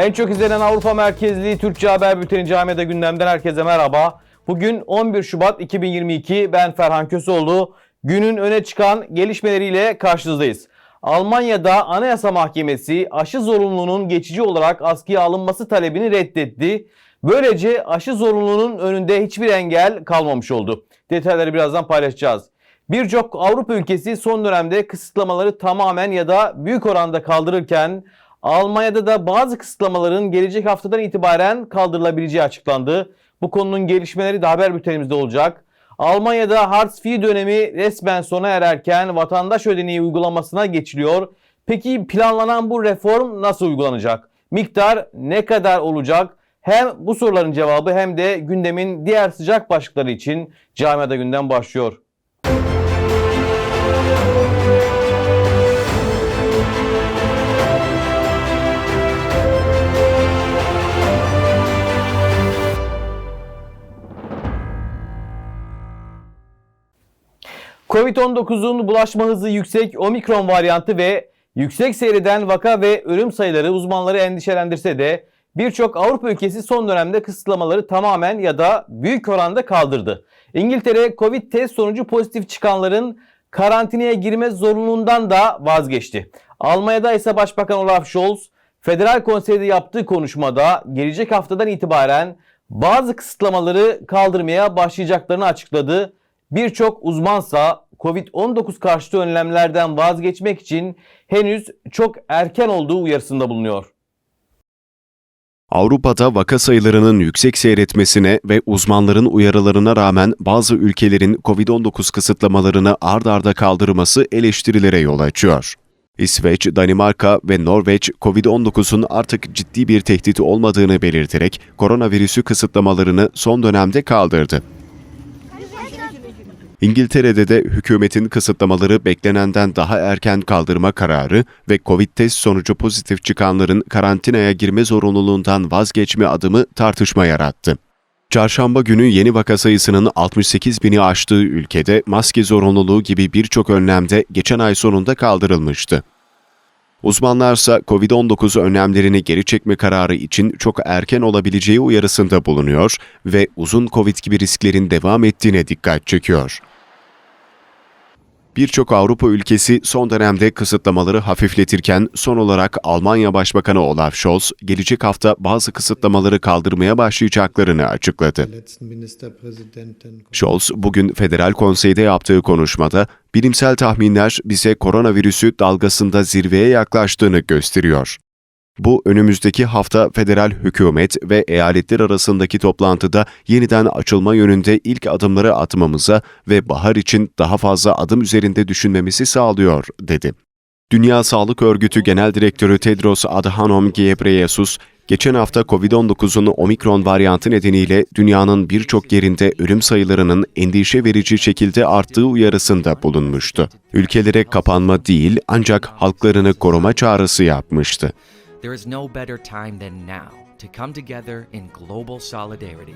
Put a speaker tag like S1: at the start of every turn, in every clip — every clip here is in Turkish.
S1: En çok izlenen Avrupa merkezli Türkçe haber bülteni Camiada gündemden herkese merhaba. Bugün 11 Şubat 2022 ben Ferhan Köseoğlu. Günün öne çıkan gelişmeleriyle karşınızdayız. Almanya'da Anayasa Mahkemesi aşı zorunluluğunun geçici olarak askıya alınması talebini reddetti. Böylece aşı zorunluluğunun önünde hiçbir engel kalmamış oldu. Detayları birazdan paylaşacağız. Birçok Avrupa ülkesi son dönemde kısıtlamaları tamamen ya da büyük oranda kaldırırken Almanya'da da bazı kısıtlamaların gelecek haftadan itibaren kaldırılabileceği açıklandı. Bu konunun gelişmeleri de haber bültenimizde olacak. Almanya'da Hartz IV dönemi resmen sona ererken vatandaş ödeneği uygulamasına geçiliyor. Peki planlanan bu reform nasıl uygulanacak? Miktar ne kadar olacak? Hem bu soruların cevabı hem de gündemin diğer sıcak başlıkları için Camiada Gündem başlıyor. Covid-19'un bulaşma hızı yüksek omikron varyantı ve yüksek seyreden vaka ve ölüm sayıları uzmanları endişelendirse de birçok Avrupa ülkesi son dönemde kısıtlamaları tamamen ya da büyük oranda kaldırdı. İngiltere Covid test sonucu pozitif çıkanların karantinaya girme zorunluluğundan da vazgeçti. Almanya'da ise Başbakan Olaf Scholz Federal Konsey'de yaptığı konuşmada gelecek haftadan itibaren bazı kısıtlamaları kaldırmaya başlayacaklarını açıkladı. Birçok uzmansa Covid-19 karşıtı önlemlerden vazgeçmek için henüz çok erken olduğu uyarısında bulunuyor.
S2: Avrupa'da vaka sayılarının yüksek seyretmesine ve uzmanların uyarılarına rağmen bazı ülkelerin COVID-19 kısıtlamalarını ard arda kaldırması eleştirilere yol açıyor. İsveç, Danimarka ve Norveç, COVID-19'un artık ciddi bir tehdit olmadığını belirterek koronavirüsü kısıtlamalarını son dönemde kaldırdı. İngiltere'de de hükümetin kısıtlamaları beklenenden daha erken kaldırma kararı ve Covid test sonucu pozitif çıkanların karantinaya girme zorunluluğundan vazgeçme adımı tartışma yarattı. Çarşamba günü yeni vaka sayısının 68 bini aştığı ülkede maske zorunluluğu gibi birçok önlemde geçen ay sonunda kaldırılmıştı. Uzmanlarsa COVID-19 önlemlerini geri çekme kararı için çok erken olabileceği uyarısında bulunuyor ve uzun COVID gibi risklerin devam ettiğine dikkat çekiyor. Birçok Avrupa ülkesi son dönemde kısıtlamaları hafifletirken son olarak Almanya Başbakanı Olaf Scholz gelecek hafta bazı kısıtlamaları kaldırmaya başlayacaklarını açıkladı. Scholz bugün Federal Konsey'de yaptığı konuşmada bilimsel tahminler bize koronavirüsü dalgasında zirveye yaklaştığını gösteriyor. Bu önümüzdeki hafta federal hükümet ve eyaletler arasındaki toplantıda yeniden açılma yönünde ilk adımları atmamıza ve bahar için daha fazla adım üzerinde düşünmemizi sağlıyor, dedi. Dünya Sağlık Örgütü Genel Direktörü Tedros Adhanom Ghebreyesus, geçen hafta COVID-19'un omikron varyantı nedeniyle dünyanın birçok yerinde ölüm sayılarının endişe verici şekilde arttığı uyarısında bulunmuştu. Ülkelere kapanma değil ancak halklarını koruma çağrısı yapmıştı.
S3: There is no better time than now to come together in global solidarity.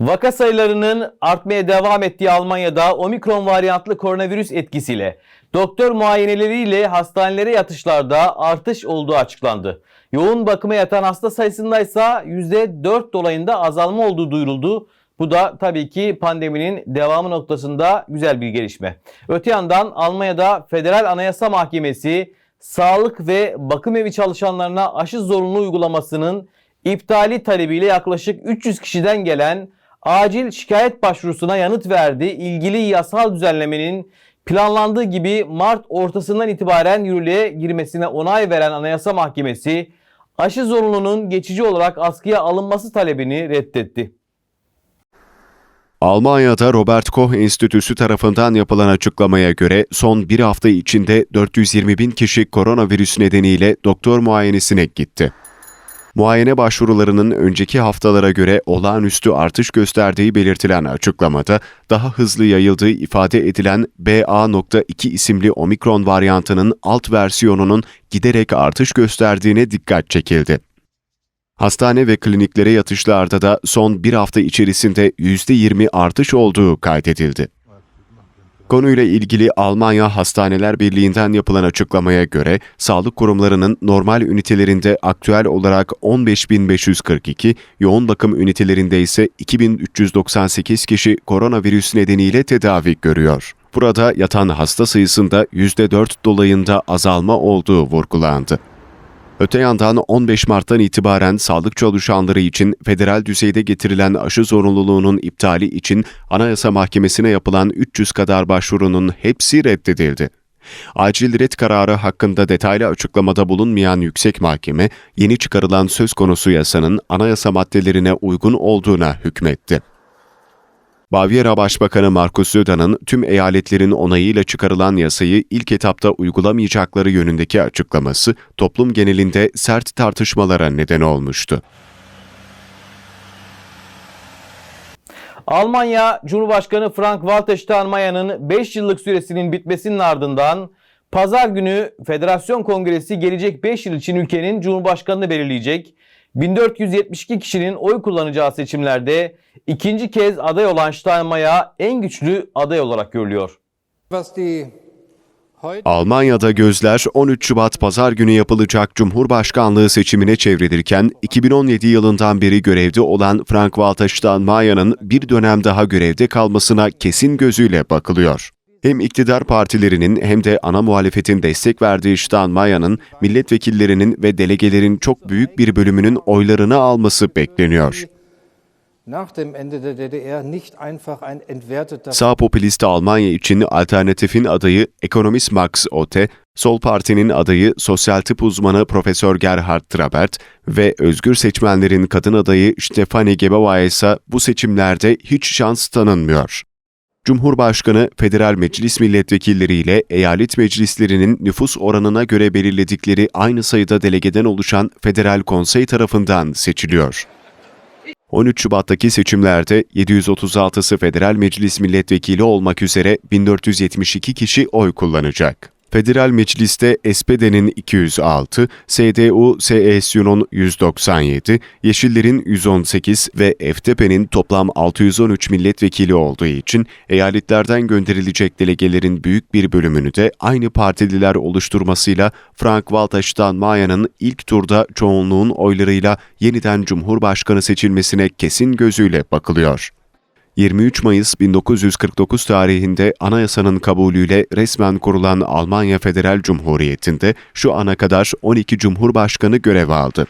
S1: Vaka sayılarının artmaya devam ettiği Almanya'da omikron varyantlı koronavirüs etkisiyle doktor muayeneleriyle hastanelere yatışlarda artış olduğu açıklandı. Yoğun bakıma yatan hasta sayısında ise %4 dolayında azalma olduğu duyuruldu. Bu da tabii ki pandeminin devamı noktasında güzel bir gelişme. Öte yandan Almanya'da Federal Anayasa Mahkemesi sağlık ve bakım evi çalışanlarına aşı zorunlu uygulamasının iptali talebiyle yaklaşık 300 kişiden gelen acil şikayet başvurusuna yanıt verdi. İlgili yasal düzenlemenin planlandığı gibi Mart ortasından itibaren yürürlüğe girmesine onay veren Anayasa Mahkemesi aşı zorunluluğunun geçici olarak askıya alınması talebini reddetti.
S2: Almanya'da Robert Koch Enstitüsü tarafından yapılan açıklamaya göre son bir hafta içinde 420 bin kişi koronavirüs nedeniyle doktor muayenesine gitti. Muayene başvurularının önceki haftalara göre olağanüstü artış gösterdiği belirtilen açıklamada daha hızlı yayıldığı ifade edilen BA.2 isimli omikron varyantının alt versiyonunun giderek artış gösterdiğine dikkat çekildi. Hastane ve kliniklere yatışlarda da son bir hafta içerisinde %20 artış olduğu kaydedildi. Konuyla ilgili Almanya Hastaneler Birliği'nden yapılan açıklamaya göre sağlık kurumlarının normal ünitelerinde aktüel olarak 15.542, yoğun bakım ünitelerinde ise 2398 kişi koronavirüs nedeniyle tedavi görüyor. Burada yatan hasta sayısında %4 dolayında azalma olduğu vurgulandı. Öte yandan 15 Mart'tan itibaren sağlık çalışanları için federal düzeyde getirilen aşı zorunluluğunun iptali için Anayasa Mahkemesi'ne yapılan 300 kadar başvurunun hepsi reddedildi. Acil red kararı hakkında detaylı açıklamada bulunmayan yüksek mahkeme, yeni çıkarılan söz konusu yasanın anayasa maddelerine uygun olduğuna hükmetti. Bavyera Başbakanı Markus Söder'ın tüm eyaletlerin onayıyla çıkarılan yasayı ilk etapta uygulamayacakları yönündeki açıklaması toplum genelinde sert tartışmalara neden olmuştu.
S1: Almanya Cumhurbaşkanı Frank-Walter Steinmeier'ın 5 yıllık süresinin bitmesinin ardından pazar günü Federasyon Kongresi gelecek 5 yıl için ülkenin Cumhurbaşkanını belirleyecek. 1472 kişinin oy kullanacağı seçimlerde ikinci kez aday olan Steinmeier en güçlü aday olarak görülüyor.
S2: Almanya'da gözler 13 Şubat pazar günü yapılacak Cumhurbaşkanlığı seçimine çevrilirken 2017 yılından beri görevde olan Frank-Walter Steinmeier'ın bir dönem daha görevde kalmasına kesin gözüyle bakılıyor. Hem iktidar partilerinin hem de ana muhalefetin destek verdiği Steinmeier'ın milletvekillerinin ve delegelerin çok büyük bir bölümünün oylarını alması bekleniyor. Sağ popülist Almanya için alternatifin adayı ekonomist Max Otte, Sol Parti'nin adayı sosyal tıp uzmanı Profesör Gerhard Trabert ve özgür seçmenlerin kadın adayı Stefanie Gebauer ise bu seçimlerde hiç şans tanınmıyor. Cumhurbaşkanı federal meclis milletvekilleriyle eyalet meclislerinin nüfus oranına göre belirledikleri aynı sayıda delegeden oluşan federal konsey tarafından seçiliyor. 13 Şubat'taki seçimlerde 736'sı federal meclis milletvekili olmak üzere 1472 kişi oy kullanacak. Federal Meclis'te SPD'nin 206, CDU-CSU'nun 197, Yeşillerin 118 ve FDP'nin toplam 613 milletvekili olduğu için eyaletlerden gönderilecek delegelerin büyük bir bölümünü de aynı partililer oluşturmasıyla Frank-Walter Steinmeier'ın ilk turda çoğunluğun oylarıyla yeniden Cumhurbaşkanı seçilmesine kesin gözüyle bakılıyor. 23 Mayıs 1949 tarihinde anayasanın kabulüyle resmen kurulan Almanya Federal Cumhuriyeti'nde şu ana kadar 12 Cumhurbaşkanı görev aldı.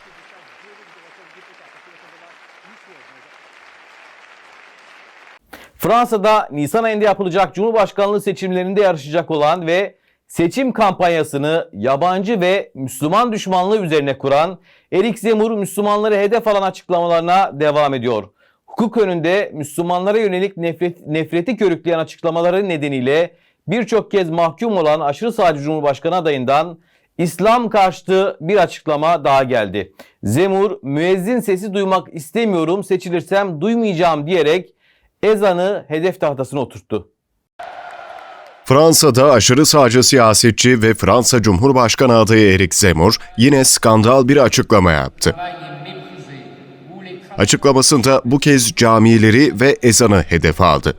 S1: Fransa'da Nisan ayında yapılacak Cumhurbaşkanlığı seçimlerinde yarışacak olan ve seçim kampanyasını yabancı ve Müslüman düşmanlığı üzerine kuran Erik Zemmour Müslümanları hedef alan açıklamalarına devam ediyor. Hukuk önünde Müslümanlara yönelik nefret, nefreti körükleyen açıklamaları nedeniyle birçok kez mahkum olan aşırı sağcı Cumhurbaşkanı adayından İslam karşıtı bir açıklama daha geldi. Zemur müezzin sesi duymak istemiyorum seçilirsem duymayacağım diyerek ezanı hedef tahtasına oturttu.
S2: Fransa'da aşırı sağcı siyasetçi ve Fransa Cumhurbaşkanı adayı Eric Zemmour yine skandal bir açıklama yaptı. Açıklamasında bu kez camileri ve ezanı hedef aldı.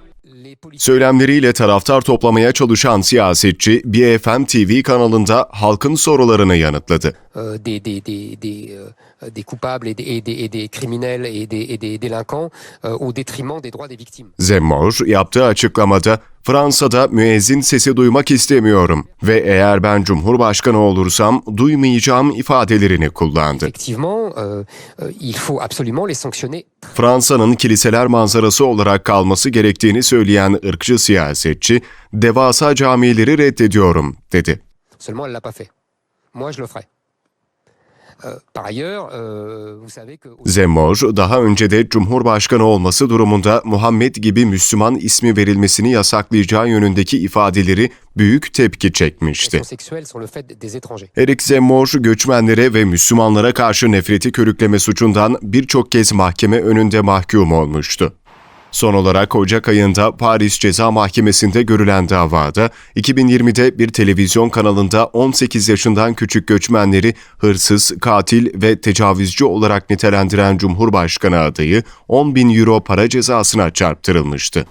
S2: Söylemleriyle taraftar toplamaya çalışan siyasetçi BFM TV kanalında halkın sorularını yanıtladı.
S4: Euh, des, coupables et des, et des, et des criminels et des, et des délinquants euh, au détriment des droits des victimes.
S2: Zemmour yaptığı açıklamada Fransa'da müezzin sesi duymak istemiyorum ve eğer ben Cumhurbaşkanı olursam duymayacağım ifadelerini kullandı.
S4: Euh, il faut absolument les sanctionner
S2: Fransa'nın kiliseler manzarası olarak kalması gerektiğini söyleyen ırkçı siyasetçi, devasa camileri reddediyorum dedi.
S4: Seulement, elle l'a pas fait. Moi, je le ferai.
S2: Zemmour, daha önce de Cumhurbaşkanı olması durumunda Muhammed gibi Müslüman ismi verilmesini yasaklayacağı yönündeki ifadeleri büyük tepki çekmişti. Eric Zemmour, göçmenlere ve Müslümanlara karşı nefreti körükleme suçundan birçok kez mahkeme önünde mahkum olmuştu. Son olarak Ocak ayında Paris Ceza Mahkemesi'nde görülen davada 2020'de bir televizyon kanalında 18 yaşından küçük göçmenleri hırsız, katil ve tecavüzcü olarak nitelendiren Cumhurbaşkanı adayı 10 bin euro para cezasına çarptırılmıştı.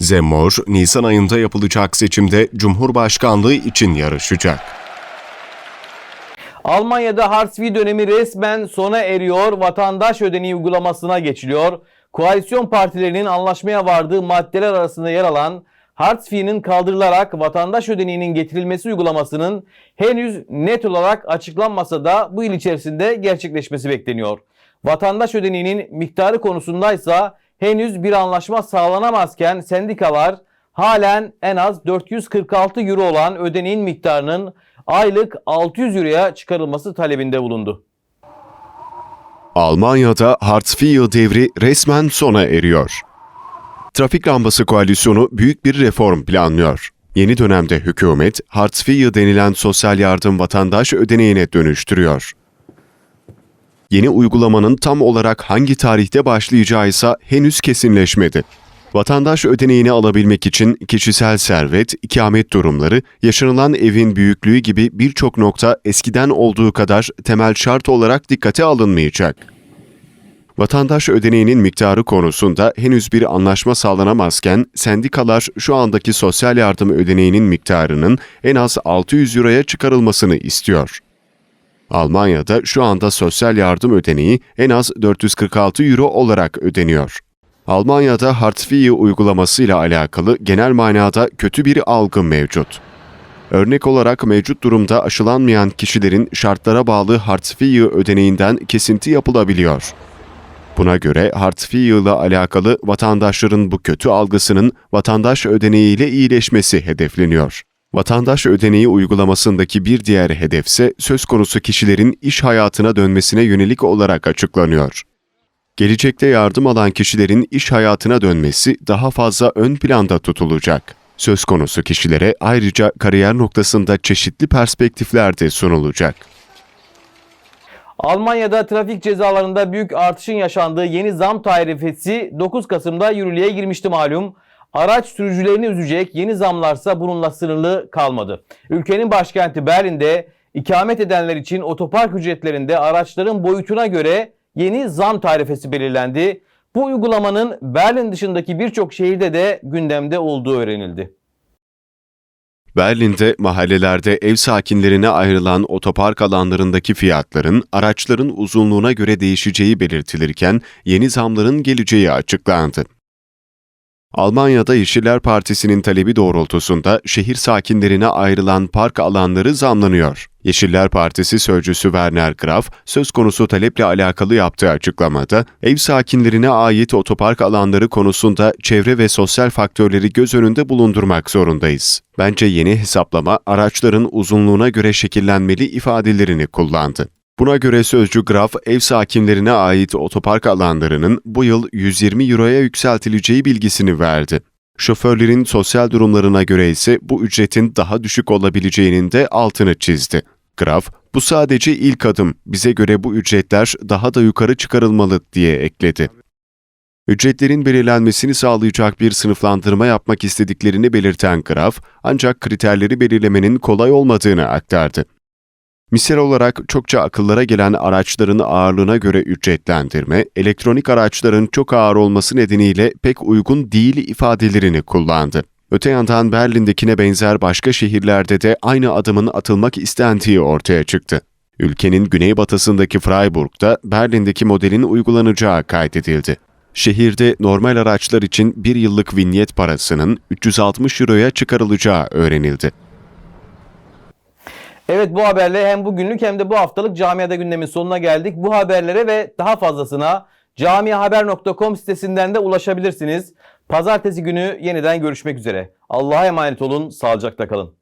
S2: Zemmor, Nisan ayında yapılacak seçimde Cumhurbaşkanlığı için yarışacak.
S1: Almanya'da Hartz-IV dönemi resmen sona eriyor. Vatandaş ödeneği uygulamasına geçiliyor. Koalisyon partilerinin anlaşmaya vardığı maddeler arasında yer alan Hartz-IV'nin kaldırılarak vatandaş ödeneğinin getirilmesi uygulamasının henüz net olarak açıklanmasa da bu yıl içerisinde gerçekleşmesi bekleniyor. Vatandaş ödeneğinin miktarı konusundaysa henüz bir anlaşma sağlanamazken sendikalar halen en az 446 euro olan ödeneğin miktarının aylık 600 euroya çıkarılması talebinde bulundu.
S2: Almanya'da Hartz-IV devri resmen sona eriyor. Trafik lambası koalisyonu büyük bir reform planlıyor. Yeni dönemde hükümet Hartz-IV denilen sosyal yardım vatandaş ödeneğine dönüştürüyor. Yeni uygulamanın tam olarak hangi tarihte başlayacağı ise henüz kesinleşmedi. Vatandaş ödeneğini alabilmek için kişisel servet, ikamet durumları, yaşanılan evin büyüklüğü gibi birçok nokta eskiden olduğu kadar temel şart olarak dikkate alınmayacak. Vatandaş ödeneğinin miktarı konusunda henüz bir anlaşma sağlanamazken sendikalar şu andaki sosyal yardım ödeneğinin miktarının en az 600 euroya çıkarılmasını istiyor. Almanya'da şu anda sosyal yardım ödeneği en az 446 euro olarak ödeniyor. Almanya'da Hartz-IV uygulamasıyla alakalı genel manada kötü bir algı mevcut. Örnek olarak mevcut durumda aşılanmayan kişilerin şartlara bağlı Hartz-IV ödeneğinden kesinti yapılabiliyor. Buna göre Hartz-IV ile alakalı vatandaşların bu kötü algısının vatandaş ödeneğiyle iyileşmesi hedefleniyor. Vatandaş ödeneği uygulamasındaki bir diğer hedefse söz konusu kişilerin iş hayatına dönmesine yönelik olarak açıklanıyor. Gelecekte yardım alan kişilerin iş hayatına dönmesi daha fazla ön planda tutulacak. Söz konusu kişilere ayrıca kariyer noktasında çeşitli perspektifler de sunulacak.
S1: Almanya'da trafik cezalarında büyük artışın yaşandığı yeni zam tarifesi 9 Kasım'da yürürlüğe girmişti malum. Araç sürücülerini üzecek yeni zamlarsa bununla sınırlı kalmadı. Ülkenin başkenti Berlin'de ikamet edenler için otopark ücretlerinde araçların boyutuna göre yeni zam tarifesi belirlendi. Bu uygulamanın Berlin dışındaki birçok şehirde de gündemde olduğu öğrenildi.
S2: Berlin'de mahallelerde ev sakinlerine ayrılan otopark alanlarındaki fiyatların araçların uzunluğuna göre değişeceği belirtilirken yeni zamların geleceği açıklandı. Almanya'da Yeşiller Partisi'nin talebi doğrultusunda şehir sakinlerine ayrılan park alanları zamlanıyor. Yeşiller Partisi sözcüsü Werner Graf, söz konusu taleple alakalı yaptığı açıklamada, ev sakinlerine ait otopark alanları konusunda çevre ve sosyal faktörleri göz önünde bulundurmak zorundayız. Bence yeni hesaplama araçların uzunluğuna göre şekillenmeli ifadelerini kullandı. Buna göre sözcü Graf, ev sakinlerine ait otopark alanlarının bu yıl 120 euroya yükseltileceği bilgisini verdi. Şoförlerin sosyal durumlarına göre ise bu ücretin daha düşük olabileceğinin de altını çizdi. Graf, bu sadece ilk adım, bize göre bu ücretler daha da yukarı çıkarılmalı diye ekledi. Ücretlerin belirlenmesini sağlayacak bir sınıflandırma yapmak istediklerini belirten Graf, ancak kriterleri belirlemenin kolay olmadığını aktardı. Misal olarak çokça akıllara gelen araçların ağırlığına göre ücretlendirme, elektronik araçların çok ağır olması nedeniyle pek uygun değil ifadelerini kullandı. Öte yandan Berlin'dekine benzer başka şehirlerde de aynı adımın atılmak istendiği ortaya çıktı. Ülkenin güneybatısındaki Freiburg'da Berlin'deki modelin uygulanacağı kaydedildi. Şehirde normal araçlar için bir yıllık vinyet parasının 360 euroya çıkarılacağı öğrenildi.
S1: Evet bu haberle hem bugünlük hem de bu haftalık Camiada gündemin sonuna geldik. Bu haberlere ve daha fazlasına camiahaber.com sitesinden de ulaşabilirsiniz. Pazartesi günü yeniden görüşmek üzere. Allah'a emanet olun, sağlıcakla kalın.